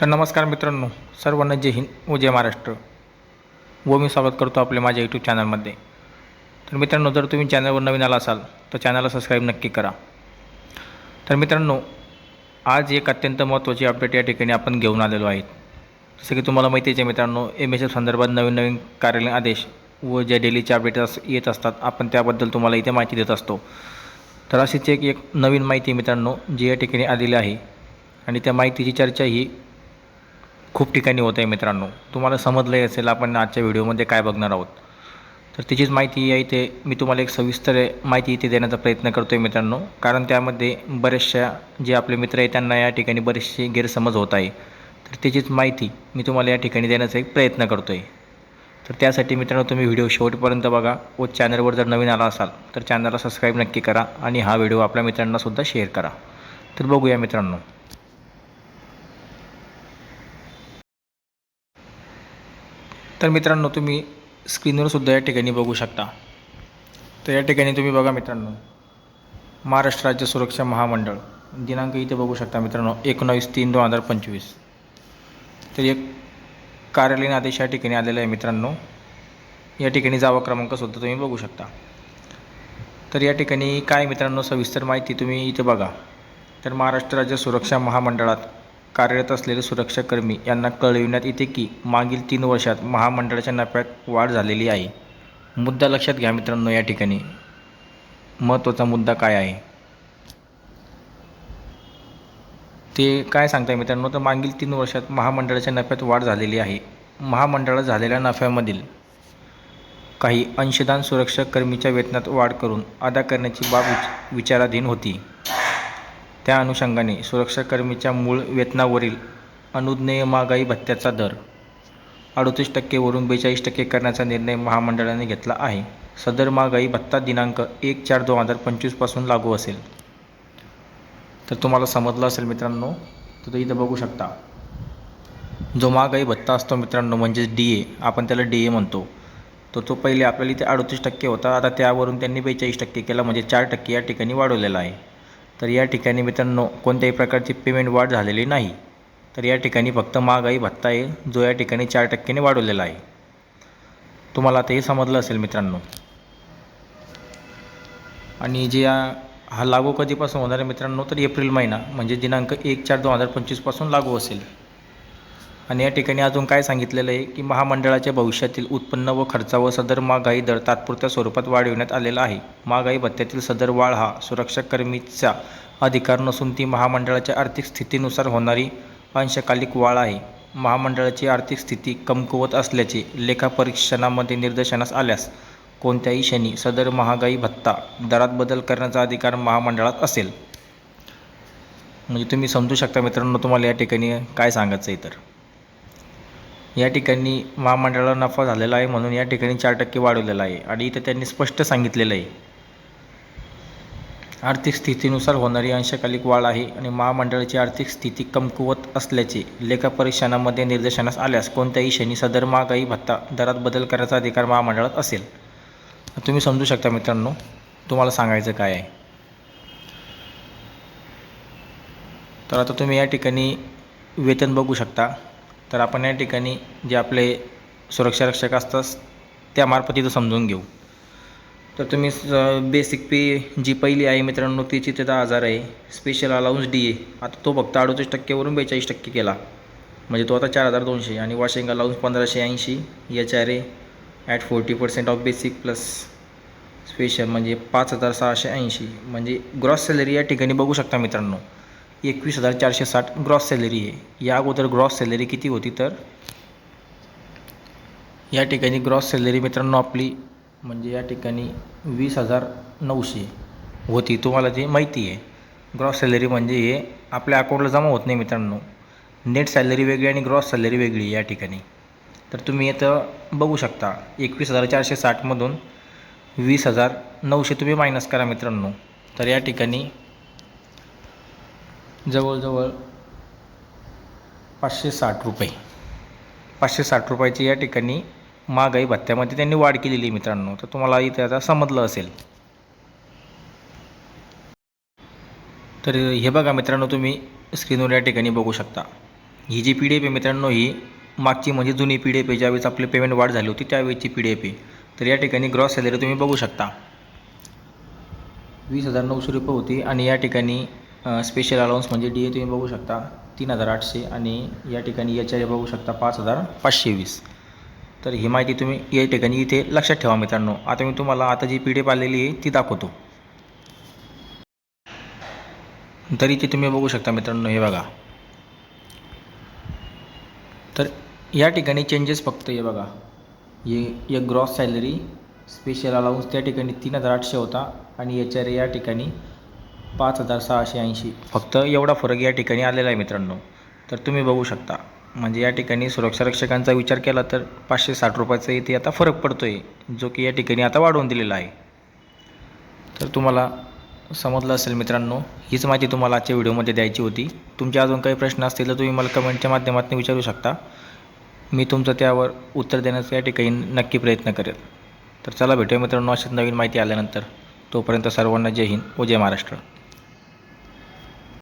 तर नमस्कार मित्रांनो सर्वांना जय हिंद व जय महाराष्ट्र. व मी स्वागत करतो आपल्या माझ्या यूट्यूब चॅनलमध्ये तर मित्रांनो जर तुम्ही चॅनलवर नवीन आला असाल तर चॅनलला सबस्क्राईब नक्की करा. तर मित्रांनो आज एक अत्यंत महत्त्वाची अपडेट या ठिकाणी आपण घेऊन आलेलो आहेत जसं की तुम्हाला माहितीच आहे मित्रांनो एम एस एफ संदर्भात नवीन नवीन कार्यालयीन आदेश व ज्या डेलीचे अपडेट अस येत असतात आपण त्याबद्दल तुम्हाला इथे माहिती देत असतो. तर अशीच एक एक नवीन माहिती मित्रांनो जी या ठिकाणी आलेली आहे. आणि त्या माहितीची चर्चा ही खूप ठिकाणी होत आहे मित्रांनो. तुम्हाला समजलंही असेल आपण आजच्या व्हिडिओमध्ये काय बघणार आहोत. तर तिचीच माहिती आहे इथे मी तुम्हाला एक सविस्तर माहिती इथे देण्याचा प्रयत्न करतो आहे मित्रांनो. कारण त्यामध्ये बऱ्याचशा जे आपले मित्र आहेत त्यांना या ठिकाणी बरेचसे गैरसमज होत आहे. तर त्याचीच माहिती मी तुम्हाला या ठिकाणी देण्याचा एक प्रयत्न करतो आहे तर त्यासाठी मित्रांनो तुम्ही व्हिडिओ शेवटपर्यंत बघा. व चॅनलवर जर नवीन आला असाल तर चॅनलला सबस्क्राईब नक्की करा आणि हा व्हिडिओ आपल्या मित्रांनासुद्धा शेअर करा. तर बघूया मित्रांनो. तर मित्रांनो तुम्ही स्क्रीनवरसुद्धा या ठिकाणी बघू शकता. तर या ठिकाणी तुम्ही बघा मित्रांनो महाराष्ट्र राज्य सुरक्षा महामंडळ. दिनांक इथे बघू शकता मित्रांनो एकोणावीस तीन दोन हजार पंचवीस. तर एक कार्यालयीन आदेश या ठिकाणी आलेला आहे मित्रांनो. या ठिकाणी जावा क्रमांकसुद्धा तुम्ही बघू शकता. तर या ठिकाणी काय मित्रांनो सविस्तर माहिती तुम्ही इथे बघा. तर महाराष्ट्र राज्य सुरक्षा महामंडळात कार्यरत असलेले सुरक्षाकर्मी यांना कळविण्यात येते की मागील तीन वर्षात महामंडळाच्या नफ्यात वाढ झालेली आहे. मुद्दा लक्षात घ्या मित्रांनो या ठिकाणी. महत्त्वाचा मुद्दा काय आहे? ते काय सांगताय मित्रांनो? तर मागील तीन वर्षात महामंडळाच्या नफ्यात वाढ झालेली आहे. महामंडळात झालेल्या नफ्यामधील काही अंशदान सुरक्षा कर्मीच्या वेतनात वाढ करून अदा करण्याची बाब विच विचाराधीन होती. त्या अनुषंगाने सुरक्षाकर्मीच्या मूळ वेतनावरील अनुज्ञेय महागाई भत्त्याचा दर अडतीस टक्केवरून बेचाळीस टक्के करण्याचा निर्णय महामंडळाने घेतला आहे. सदर महागाई भत्ता दिनांक एक चार दोन हजार पंचवीसपासून लागू असेल. तर तुम्हाला समजलं असेल मित्रांनो तर इथं बघू शकता. जो महागाई भत्ता असतो मित्रांनो म्हणजेच डी ए आपण त्याला डी ए म्हणतो. तर तो पहिले आपल्याला इथे अडतीस टक्के होता. आता त्यावरून त्यांनी बेचाळीस टक्के केला म्हणजे चार टक्के या ठिकाणी वाढवलेला आहे. तर या ठिकाणी मित्रांनो कोणत्याही प्रकारची पेमेंट वाढ झालेली नाही. तर या ठिकाणी फक्त महागाई भत्ता आहे जो या ठिकाणी चार टक्क्याने वाढवलेला आहे. तुम्हाला आता हे समजलं असेल मित्रांनो. आणि जे हा लागू कधीपासून होणार आहे मित्रांनो तर एप्रिल महिना म्हणजे दिनांक एक चार दोन हजार पंचवीसपासून लागू असेल. आणि या ठिकाणी अजून काय सांगितलेलं आहे की महामंडळाच्या भविष्यातील उत्पन्न व खर्चावर सदर महागाई दर तात्पुरत्या स्वरूपात वाढविण्यात आलेला आहे. महागाई भत्त्यातील सदर वाढ हा सुरक्षाकर्मीचा अधिकार नसून ती महामंडळाच्या आर्थिक स्थितीनुसार होणारी अंशकालिक वाढ आहे. महामंडळाची आर्थिक स्थिती कमकुवत असल्याचे लेखापरीक्षणामध्ये निदर्शनास आल्यास कोणत्याही क्षणी सदर महागाई भत्ता दरात बदल करण्याचा अधिकार महामंडळात असेल. म्हणजे तुम्ही समजू शकता मित्रांनो तुम्हाला या ठिकाणी काय सांगायचं आहे तर. या ठिकाणी महामंडळाला नफा झालेला आहे म्हणून या ठिकाणी चार टक्के वाढवलेला आहे. आणि इथं त्यांनी स्पष्ट सांगितलेलं आहे. आर्थिक स्थितीनुसार होणारी अंशकालिक वाढ आहे आणि महामंडळाची आर्थिक स्थिती कमकुवत असल्याचे लेखापरीक्षणामध्ये निदर्शनास आल्यास कोणत्याही क्षणी सदर महागाई भत्ता दरात बदल करण्याचा अधिकार महामंडळात असेल. तुम्ही समजू शकता मित्रांनो तुम्हाला सांगायचं काय आहे? तर आता तुम्ही या ठिकाणी वेतन बघू शकता. तर आपण या ठिकाणी जे आपले सुरक्षा रक्षक असतात त्यामार्फत इथं समजून घेऊ. तर तुम्ही बेसिक पे जी पहिली आहे मित्रांनो तिची तिथं दहा हजार आहे. स्पेशल अलाउन्स डी ए आता तो फक्त अडतीस टक्केवरून बेचाळीस टक्के केला. म्हणजे तो आता चार हजार दोनशे आणि वॉशिंग अलाउन्स पंधराशे ऐंशी. H R A at forty percent of basic plus special म्हणजे पाच हजार सहाशे ऐंशी. म्हणजे ग्रॉस सॅलरी या ठिकाणी बघू शकता मित्रांनो. एकवीस हजार चारशे साठ ग्रॉस सॅलरी आहे. या अगोदर ग्रॉस सॅलरी किती होती तर? या ठिकाणी ग्रॉस सॅलरी मित्रांनो आपली म्हणजे या ठिकाणी वीस हजार नऊशे होती. तुम्हाला ती माहिती आहे ग्रॉस सॅलरी म्हणजे हे आपल्या अकाउंटला जमा होत नाही मित्रांनो. नेट सॅलरी वेगळी आणि ग्रॉस सॅलरी वेगळी या ठिकाणी. तर तुम्ही इथं बघू शकता एकवीस हजार चारशे साठमधून वीस हजार नऊशे तुम्ही मायनस करा मित्रांनो. तर या ठिकाणी जवळजवळ पाचशे साठ रुपये. पाचशे साठ रुपयाची या ठिकाणी महागाई भत्त्यामध्ये त्यांनी वाढ केलेली आहे मित्रांनो. तर तुम्हाला इथे आता समजलं असेल. तर हे बघा मित्रांनो तुम्ही स्क्रीनवर या ठिकाणी बघू शकता. ही जी पी डी एफ आहे मित्रांनो ही मागची म्हणजे जुनी पी डी एफ आहे ज्यावेळेस आपली पेमेंट वाढ झाली होती त्यावेळेची पी डी एफ आहे. तर या ठिकाणी ग्रॉस सॅलरी तुम्ही बघू शकता. वीस हजार नऊशे रुपये होती आणि या ठिकाणी स्पेशल अलाउन्स म्हणजे डी ए तुम्ही बघू शकता तीन हजार आठशे आणि या ठिकाणी एच आय बघू शकता पाच हजार पाचशे वीस. तर ही माहिती तुम्ही या ठिकाणी इथे लक्षात ठेवा मित्रांनो. आता मी तुम्हाला आता जी पी डी एफ आलेली आहे ती दाखवतो. तरी ते तुम्ही बघू शकता मित्रांनो हे बघा. तर या ठिकाणी चेंजेस फक्त हे बघा. हे एक ग्रॉस सॅलरी स्पेशल अलाउन्स त्या ठिकाणी तीन हजार आठशे होता आणि एच आर या ठिकाणी पाच हजार सहाशे ऐंशी. फक्त एवढा फरक या ठिकाणी आलेला आहे मित्रांनो. तर तुम्ही बघू शकता. म्हणजे या ठिकाणी सुरक्षा रक्षकांचा विचार केला तर पाचशे साठ रुपयाचा इथे आता फरक पडतो आहे जो की या ठिकाणी आता वाढवून दिलेला आहे. तर तुम्हाला समजलं असेल मित्रांनो हीच माहिती तुम्हाला आजच्या व्हिडिओमध्ये द्यायची होती. तुमचे अजून काही प्रश्न असतील तर तुम्ही मला कमेंटच्या माध्यमातून विचारू शकता. मी तुमचं त्यावर उत्तर देण्याचा या ठिकाणी नक्की प्रयत्न करेल. तर चला भेटूया मित्रांनो अशाच नवीन माहिती आल्यानंतर. तोपर्यंत सर्वांना जय हिंद व जय महाराष्ट्र.